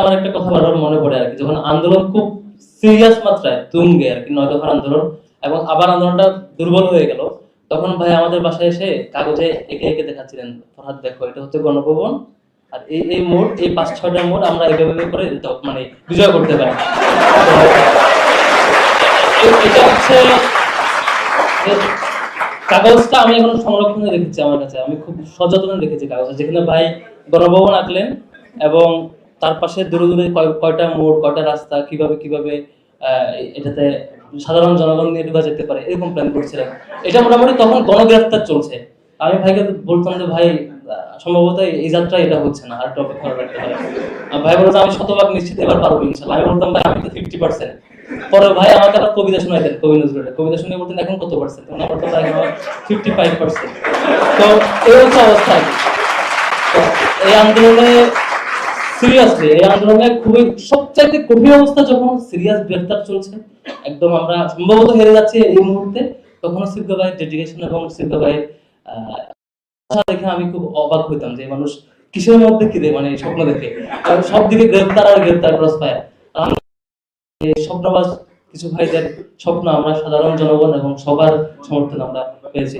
আমার একটা কথা বারবার মনে পড়ে আর কি, যখন আন্দোলন খুব সিরিয়াস মাত্রায় তুঙ্গে আর কি আন্দোলন এবং আবার আন্দোলনটা দুর্বল হয়ে গেল, তখন ভাই আমাদের বাসায় এসে কাগজে এঁকে এঁকে দেখাচ্ছিলেন, ফরহাদ, দেখো, এটা হচ্ছে গণভবন আর এই এই এই পাঁচ, ছয়টা আমরা করে মানে বিজয় করতে পারি। এটা হচ্ছে কাগজটা আমি এখন সংরক্ষণে রেখেছি আমার কাছে, আমি খুব সযত্নে রেখেছি কাগজটা, যেখানে ভাই গণভবন আঁকলেন এবং তার পাশে দূরে দূরে কয়টা মোড়, কয়টা রাস্তা, কীভাবে কীভাবে এটাতে সাধারণ জনগণ নিয়ে ঢোকা যেতে পারে, এরকম প্ল্যান করছিলাম এটা মোটামুটি তখন গণগ্রেফতার চলছে। আমি ভাইকে বলতাম যে, ভাই সম্ভবত এই যাত্রা এটা হচ্ছে না আর একটু অপেক্ষা লাগতে পারে ভাই বলতো আমি শতভাগ নিশ্চিত, এবার পারব ইনশাল্লাহ। আমি বলতাম, ভাই, আমি তো ফিফটি পার্সেন্ট পরে ভাই আমাকে আবার কবিতা শোনাইতেন কবি নজরুলের কবিতা শুনে বলতেন, এখন কত পার্সেন্ট তখন আমার ভাই ফিফটি ফাইভ পার্সেন্ট তো এই হচ্ছে অবস্থা। এই আন্দোলনে সিরিয়াসলি এই আন্দোলনে খুবই সবচাইতে কঠিন অবস্থা যখন সিরিয়াস গ্রেফতার চলছে, একদম আমরা সম্ভবত হেরে যাচ্ছি এই মুহূর্তে ভাইয়ের ডেডিকেশন এবং ভাইয়ের দেখে আমি খুব অবাক হইতাম যে মানুষ কিসের মধ্যে কি মানে স্বপ্ন দেখে। কারণ সব দিকে গ্রেফতার আর গ্রেফতার ক্রস ফায়ার স্বপ্নবাজ কিছু ভাইদের স্বপ্ন আমরা সাধারণ জনগণ এবং সবার সমর্থন আমরা পেয়েছি।